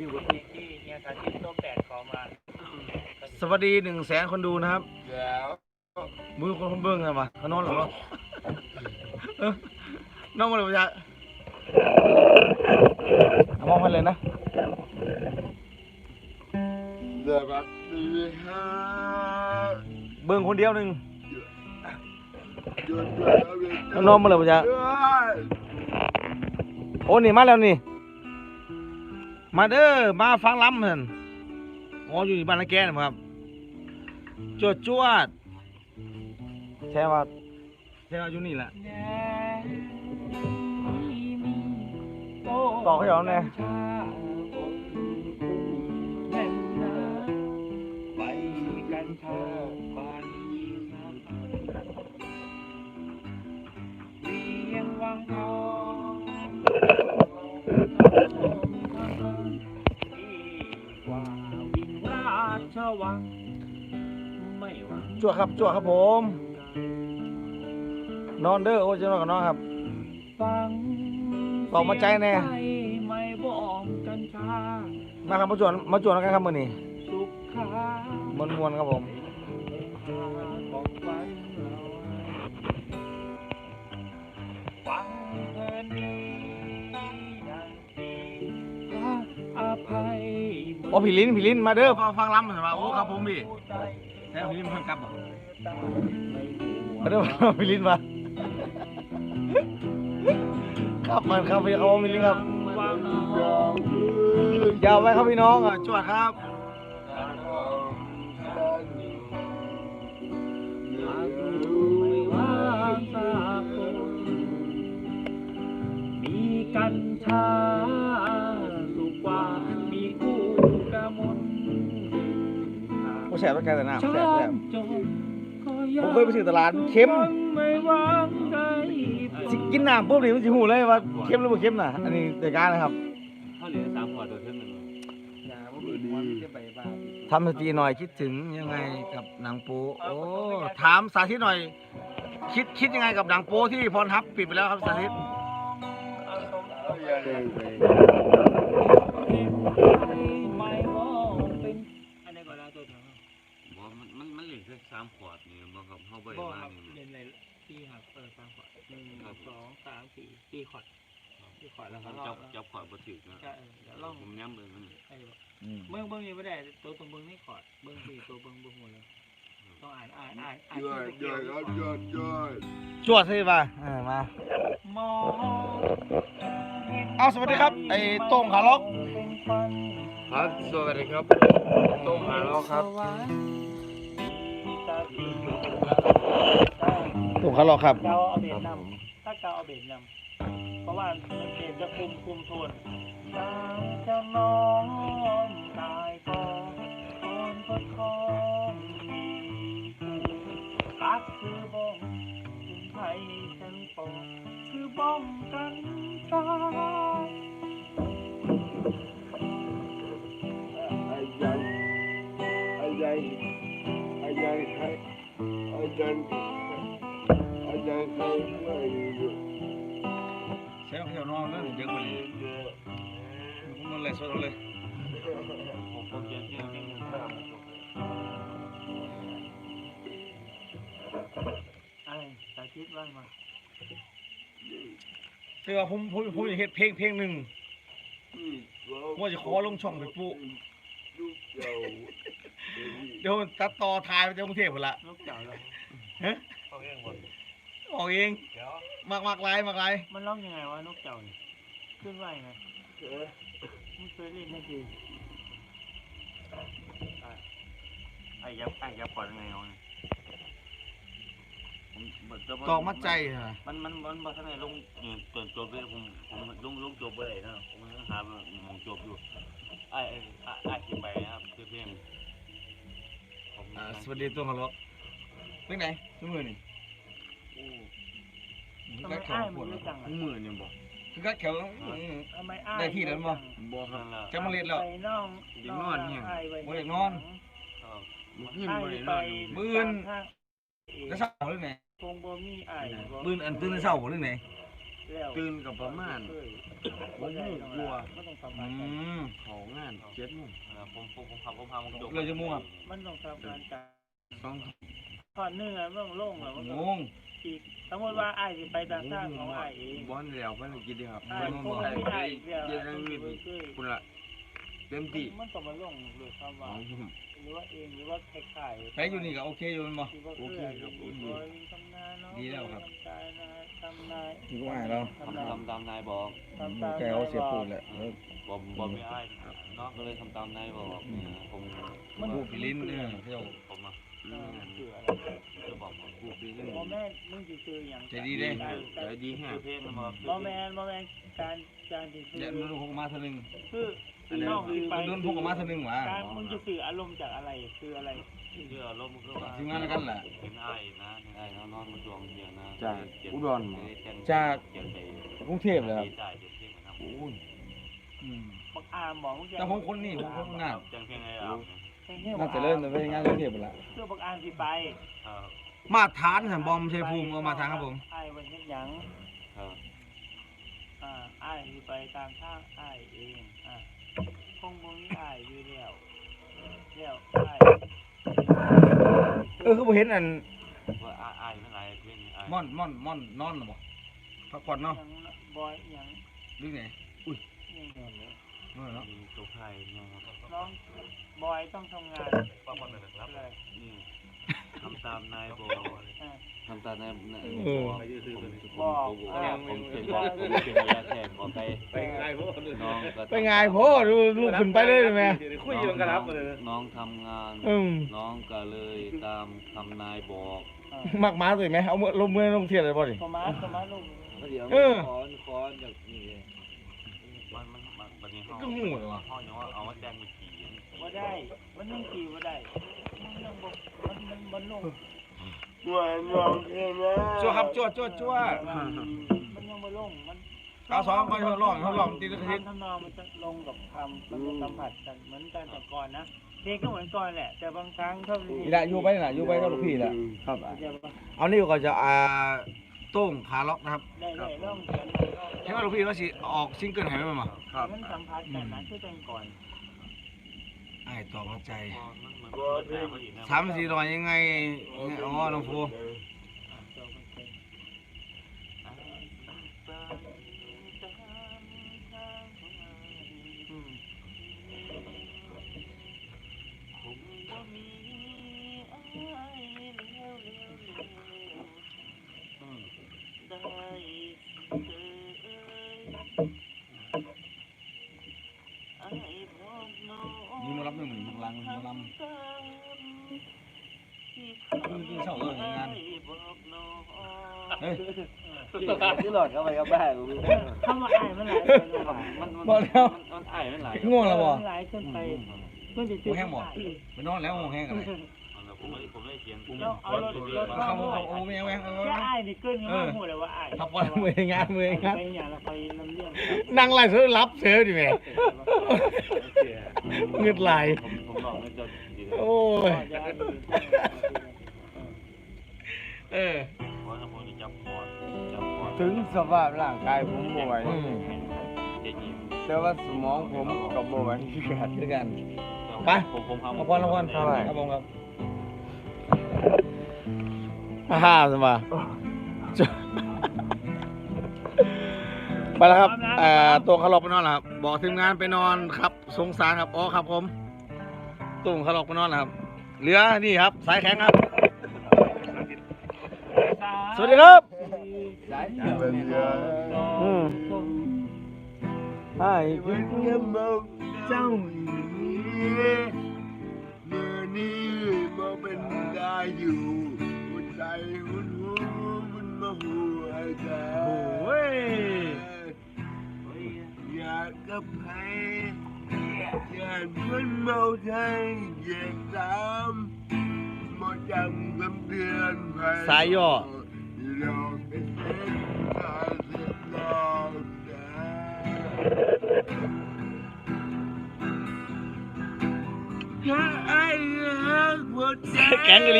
วิวแบบที่ที่เนี่ยสาธิตตัวแปดขอมาสวัสดีหนึ่งแสนคนดูนะครับแล้วมือคนคนเบิ้งนะวะเขานอนหรอวะเออน้องมาเลยปะจ๊ะเอามองไปเลยนะสวัสดีฮะเบิ้งคนเดียวหนึ่งหยุดด้วยครับหยุดด้น้วอยงมาเลยปะจ๊ะด้วยโอ้นี่มาแล้วนี่ มาเด้อมาฟังล้ำเห็นอ๋ออยู่ที่บ้านละแกนะครับจวดจวดแช่ว่าแช่ว่าอยู่นี่แหละต่อให้เอาแน่ไปกันเถอะบ้านนี้นะเรียงวังทอง ราชวัง ไม่หวังจวดครับจวดครับผม นอนเด้อโอ้จะนอนกับน้องครับ ฟังบอกมาใจแน่ไม่บอกกันช้ามาครับมาจวดมาจวดกันครับมื้อนี้สุขามวนมวนๆครับผมของฝัน โอ้พี่ลิ้นพี่ลิ้นมาเด้อฟังฟังล้ำเห็นป่ะโอ้ครับผมพี่แล้พี่ลิ้นเพิ่งกลับบ่มาเด้อพี่ลิ้นมาครับมันครับพี่เขาพี่ลิ้นครับวังยอมยืนยาวไว้ครับพี่น้องอะจวดครับไม่ว่าสากลมีกัญชา แสบแล้วกันแต่น้ำแสบแสบจนก็ผมเคยไปซื้อตลาดเค็มไม่วางใจสิกินน้ำปุ๊บนี่มันสิหูเลยว่าเค็มหรือบ่เค็มน่ะ อันนี้รายการนะครับเขาเหลือสามขวดตัวเท่านั้นทำสติหน่อยคิดถึงยังไงกับหนังโป๊โอ้ถามสาธิตหน่อย คิดคิดยังไงกับหนังโป๊ที่พรทับปิดไปแล้วครับสาธิตอย่าเดินไป บ่มันมันมันเหลือแค่สามขวดนี่บ่ครับเฮาบ่ได้บ่มาครับนี่ เรียนอะไรพี่ครับเออสามขวดหนึ่งสองสามสี่สี่ขวดสี่ขวดแล้วผก็มรอจับบจับขวดบ่ถึกนะจะเออเดี๋ยวลองผมย้ำเบิ่งมันไอ้เบิ้งเบิ้งนี่ไม่ได้ตัวตรงเบิ้งนี่ขอดเบิ้งสี่ตัวเบิ้งเบิ้งหมดเลยต้องอ่านอ่านอ่านอ่านหยุดหยุดครับหยุดหยุดจวดสิป่ะเออมา มองเอาสวัสดีครับไอ้โต้งขาล็อก ครับสวัสดีครับโต้งหาล้อครับ โต้งขาล็อกครับเกาเอาเบ็ดนำถ้าเกาเอาเบ็ดนำเพราะว่าเบ็ดจะคุมคุมโทนตามเจ้าน้องตายก็คนก็คองมีรักคือบ้องถึงไทยฉันปองคือบ้องกันตา อาจารย์อาจารย์ใครไม่อยู่เสียงเขียวนอนนั่นเยอะไปเลยมันเลยสดเลยเขียนชื่อนี่ไอ้สาธิตว่ามาคือว่าผมผมผมอยากเฮ็ดเพลงเพลงหนึ่งว่าจะขอลงช่องไปปุ๊เดี๋ยวตัดต่อทายไปจากกรุงเทพหมดละ ฮะเขาเองหมดออกเองเดี๋ยวมากมากลายมากลายมันร้องยังไงวะนกเจ้านี่ขึ้นว่ายังไงไม่เคยเล่นนั่นคือไอ้ยับไอ้ยับขวดยังไงเอาเนี่ยผมบ่แต่ว่าตอกมัดใจอะมันมันมันบ่ทันได้ลงเอ่อตอนจบเลยผมผมลงลงจบบ่ได้นะผมยังหาหมองจบอยู่ไอ้ไอ้ไอ้ไอ้สิไปนะครับคือเพียงผมอ่าสวัสดีตัวของเรา เป็นไหนทุกมือนี่โอ้ทำไมอ้ายมันเยอะจังอะมือเนี่ยบ่คือก็แขวอืมทำไมอ้ายได้ที่แล้วมั้งบ่นั่นล่ะจะมาเรียนแล้วไปน้องเด็กนอนเนี่ยอ้ายไว้บ่ได้นอนครับขึ้นอ้ายไปไปมื้ออื่นตามทางแล้วเศร้าเรื่องไหนคงบ่มีอ้ายบ่ปืนอันตื่นเศร้าเรื่องไหนตแล้วตื่นกับประมาณเคยโอ้โหกลัวมันต้องทำอืงานกันมของงานเจ็ดโมงเออผมผมผมขับผมพามงจบเลยจะม่วงมันต้องทำงานกันสองท อดเนื้อมันโล่งแล้วมันก็งงอีกสมมติว่าไอ้ายสิไปตามทางของไอ้ายเองบอลแล้วไปกินดีครับอ้ายคงไม่ได้อีกแล้วเดนั่งมีคุณละเต็มที่มันต้องมาลงด้วยความว่าหรือว่าเองหรือว่าคล้ายๆไปอยู่นี่ก็โอเคอยู่แมันบ่ ที่ว่าโอเคครับโอเคทำนาเนาะดีแล้วครับ ทำนานาทำนาดีกว่าแล้วทำนาทำตามนายบอกทำตามแกเขาเสียปูดแหละเออบอมบอมไม่อ้ายน้องก็เลยทำตามนายบอกเนี่ยผมมันพูดไปลิ้นเนี่ยเที่ยว ผมอะ เออเสืออะไรจะบอกผมกูปีนึงโมแม่มึงสิซื้ออย่างใจดีเด้ใจดีแฮะคือเพลงมันบอกโมแมนโมแมนการการที่ซื้อเดี๋ยวมันพกมาเท่านึงคือน้องที่ไปโดนพกมาเท่านึงหว่าการมึงจะสื่ออารมณ์จากอะไรคืออะไรเชื่อลมก็ว่าทีมงานกันแหละเห็นอ้ายนะเห็นอ้ายน้องนอนมาดวงเดียวนะจากเกียรติกรุงเทพเลยครับได้เกียรติเพลงนะครับโอ้ยอืมบักอามบอกมึงจะแต่ผมคนนี่ผมคนงานจังเพลงอะไรอะ น่าจะเริ่มไปงานกรุงเทพไปละคือบักอามที่ไปเออมาทานสันบอมชัยภูมิเอามาทานครับผมไอ้วันนี้ยังเอออ่าไอ้ที่ไปตามทางไอ้เองอ่าคงบ่มีไอ้อยู่แล้วแล้วไอ้เออคือผมเห็นอันว่าอ้ายอ้ายไม่ไรเพลงอ้ายม่อนม่อนม่อนนอนหรอบ่พักผ่อนเนาะยังบอยยังหรือไงยังนอนเนาะ มีตัวไทยเนาะน้องบอยต้องทำงานป้าคนเลยครับเลยนี่ทำตามนายบอกอ่าทำตามนายนายเออบอกผมผมเป็นผมเป็นระยะแทนขอไปไปไงพวกน้องก็ไปไงพ่อดูลูกขึ้นไปเลยไหมคุยกันกันครับเลยน้องทำงานอืมน้องก็เลยตามคำนายบอกอ่ามักม้าตัวไหมเอามือลงมือลงเทียนเลยบ่ดิสมาร์ทสมาร์ทลูกเดี๋ยวเออคอนคอนแบบนี้มันมัน มันมันนี่ห้องก็งูเลยวะห้องยังว่าเอามาแจ้งไปขี่ว่าได้ มันยังกี่ว่าได้ มันยังบอกมันมันมันลงวันลองเองนะจั่วครับจั่วจั่วจั่วมันยังไม่ลง มันเอาสองคนทดลองทดลองตีละทีทำนองมันจะลงกับคำมันจะสัมผัสกันเหมือนกันแต่ก่อนนะเพลงก็เหมือนก่อนแหละ แต่บางครั้งถ้านี่แหละอยู่ไปนี่แหละอยู่ไปกับลูกพี่แหละครับจะเอานี่ก็จะอ่าโต้งขาล็อกนะครับได้ได้เริ่มเขียนเห็นว่าลูกพี่ว่าสิออกซิงเกิลให้มันมาครับมันสัมผัสกันนะคือเป็นก่อนไอ้ต่อมาใจมันเหมือนมันแจ้งไปอีกนะสามสี่ร้อยยังไงอ๋อน้องฟูอืม มีมารับห นึ่งหนึ่งลังมาลำคือคือเช่าเอองานเฮ้ยที่หลอดเข้าไปกับบ้านกูเข้ามาอ่านมันหลายคนเลยว่ะมันมันบอกแล้วมันอ้ายไม่ไหลง่วงแล้วบ่มันหลายจนไปเพื่อนจะโมแห้งบ่ไปนอนแล้วโมแห้งอะไร ผมไม่ผมไม่เขียนผมเราเอารถรถเขาเข้าเขาโอ้ไม่เอาแห้งเอาแค่อ้ายนี่เกินยังไม่พูดเลยว่าอ้ายทับวันมืองานมืองานไปอย่างละไปลำเลียงนั่งไล่เสือรับเสือดิแม่เงืดไหลผมผมบอกไม่จนดีเลยโอ้ยเออเพราะถ้าผมจับคอจับคอถึงสภาพร่างกายผมบ่ไหวอืมเด็กหญิงแต่ว่าสมองผมกับบ่ไหวคือกันด้วยกันไปผมผมทำขอบคุณขอบคุณครับ ผมครับฮ่าสมาไปแล้วครับเอ่อตัวเขาหลอกไปนอนแล้วครับ บอกทีมงานไปนอนครับ สงสารครับอ๋อครับผมตุ่มเขาหลอกไปนอนแล้วครับ เหลือนี่ครับ สายแข็งครับ สวัสดีครับเป็นเยอะอืมใช่วันนี้มาเจ้านี้เมื่อนี้มา เป็นได้อยู่หัวใจหุ่นหูมันมาหัวใจโอ้ยอยากกับใครอยากมันเมาไทยเหยียดตามมาจำคำเตือนภัยสายย่อหลอกเป็นเส้นทางเส้นหลอกนะถ้าไอ้รักหัวใจแข็งกันลีค่ะยังไม่หมดให้หักกับคืนมาเป็นดอกมันกล้าทำแล้วอย่าเป็นโดฉันมาดนกันเงิ นเก็บเงินท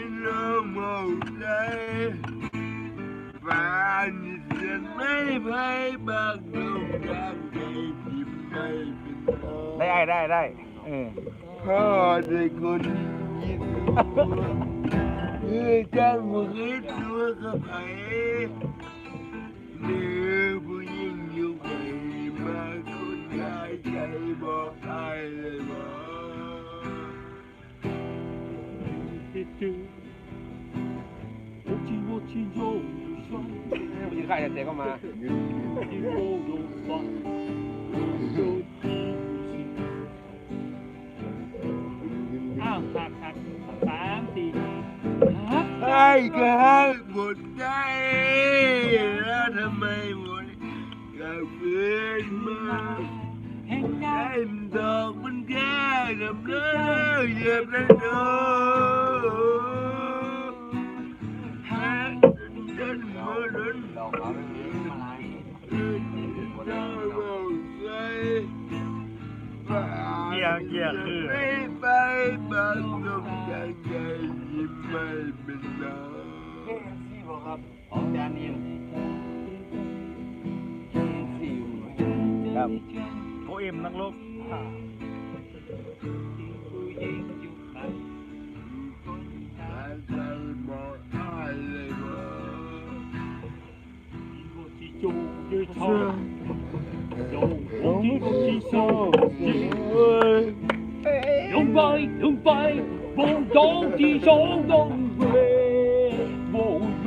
ี่เราเได้ไอ้ได้ได้เออพ่อได้คนยินเออจ้างมือตัวกับไอ้เนื้อผู้หญิงอยู่ไปมาคนได้ใจบอกไอ้เลยบอกยิงใครจะเตะเข้ามา กไอ้ก็ให้หมดใจแล้วทำไมหมดกับเพื่อนมาแห่งยาไอ้ดอกมันแค่ดำเนินเยียบแล้วโดหักจนมือล้นดอกเขาเป็นมาลายเกียเกียคือ ซี่บอกครับออกจานนี้ครับโอเอ็มนักลบใจบอกอ้ายเลยว่าจูยืดชอบโยงที่ที่โซ่ลงไปลงไปบงโยงที่โซ่ลงเวบ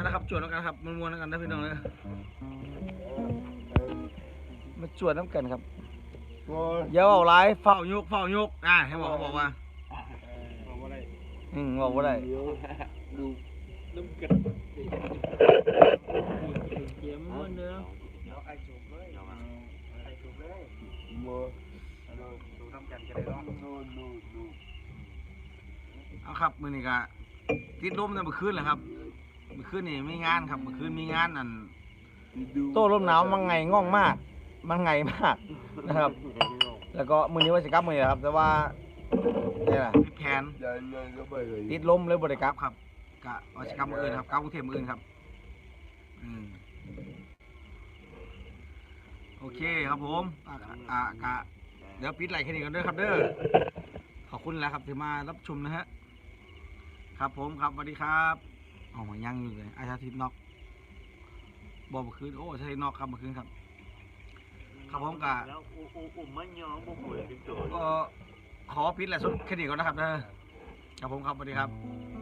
มานะครับจวดแล้วกันครับมันมวนๆแล้วกันนะพี่น้องเลยมาจวดน้ำกันครับอย่าเอาร้ายเฝ้ายกเฝ้ายกอ่าให้บอกเขาบอกว่าอืมบอกว่าได้เยี่ยมมันเนอะเอาครับมือนี้ก็ติดลมในเมื่อคืนแหละครับเมื่อคืนนี่มีงานครับเมื่อคืนมีงานอันโต้ลมหนาวมันไงง่องมาก มันไงมากนะครับ แล้วก็มือนี้ว่าจะกลับมือนี้แหละครับ แต่ว่าเนี่ยแหละผิดแผนยันยันก็ไปเลยติดลมเลยบริกลับครับกะว่าจะกลับมืออื่นครับกลับกรุงเทพมืออื่นครับอืมโอเคครับผมอะอะกะเดี๋ยวปิดไลค์แค่นี้กันเด้อครับเด้อขอบคุณแล้วครับที่มารับชมนะฮะครับผมครับสวัสดีครับ อ๋อยังอยู่เลยอาชาทิตย์นอกบอกเมื่อคืนโอ้อาชาทิตย์นอกครับเมื่อคืนครับ ครับผมกะ แล้วอุ้มอุ้มมันยองบุกเลยเป็นตัวก็ขอปิดแหละสุดแค่นี้ก่อนนะครับเด้อครับผมครับสวัสดีครับ